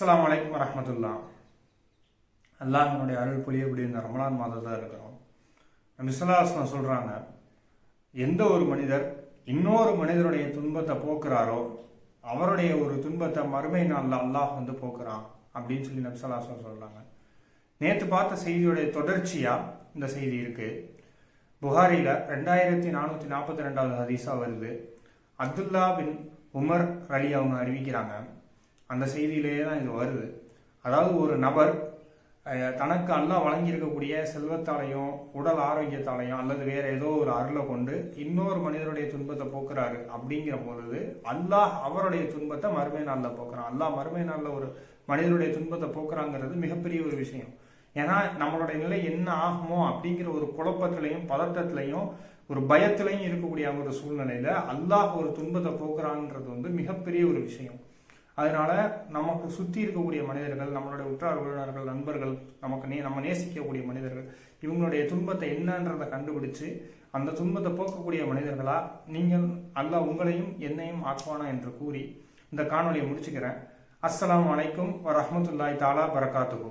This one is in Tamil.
அஸ்ஸலாமு அலைக்கும் வரஹ்மத்துல்லா. அல்லாஹினுடைய அருள் புரியக்கூடிய இந்த ரமலான் மாதத்தில் இருக்கிறோம். நபிசுல்லாஸ்லாம் சொல்கிறாங்க எந்த ஒரு மனிதர் இன்னொரு மனிதருடைய துன்பத்தை போக்குறாரோ அவருடைய ஒரு துன்பத்தை மறுமை நாளில் அல்லாஹ் வந்து போக்குறான் அப்படின்னு சொல்லி நபிசுல்லாஸ்லாம் சொல்கிறாங்க நேற்று பார்த்த செய்தியுடைய தொடர்ச்சியாக இந்த செய்தி இருக்குது புகாரியில் ரெண்டாயிரத்தி நானூற்றி நாற்பத்தி ரெண்டாவது ஹதீஸாக வருது. அப்துல்லா பின் உமர் அலி அவங்க அறிவிக்கிறாங்க அந்த செய்தியிலேயே தான் இது வருது. அதாவது ஒரு நபர் தனக்கு அல்லாஹ் வழங்கியிருக்கக்கூடிய செல்வத்தாலையும் உடல் ஆரோக்கியத்தாலையும் அல்லது வேற ஏதோ ஒரு அருளை கொண்டு இன்னொரு மனிதருடைய துன்பத்தை போக்குறாரு அப்படிங்கிற பொழுது அல்லாஹ் அவருடைய துன்பத்தை மறுமை நாளில் போக்குறான். அல்லாஹ் மறுமை நாளில் ஒரு மனிதருடைய துன்பத்தை போக்குறாங்கிறது மிகப்பெரிய ஒரு விஷயம். ஏன்னா நம்மளுடைய நிலை என்ன ஆகுமோ அப்படிங்கிற ஒரு குழப்பத்திலையும் பதட்டத்திலையும் ஒரு பயத்திலையும் இருக்கக்கூடிய ஒரு சூழ்நிலையில அல்லாஹ் ஒரு துன்பத்தை போக்குறாங்கிறது வந்து மிகப்பெரிய ஒரு விஷயம். அதனால நமக்கு சுத்தி இருக்கக்கூடிய மனிதர்கள் நம்மளுடைய உற்றார் உறவினர்கள் நண்பர்கள் நமக்கு நே நம்ம நேசிக்கக்கூடிய மனிதர்கள் இவங்களுடைய துன்பத்தை என்னன்றதை கண்டுபிடிச்சு அந்த துன்பத்தை போக்கக்கூடிய மனிதர்களா நீங்கள் அல்ல உங்களையும் என்னையும் ஆக்குவானா என்று கூறி இந்த காணொலியை முடிச்சுக்கிறேன். அஸ்லாம் வலைக்கும் வரமத்துல்லாய் தாலா பரகாத்துகு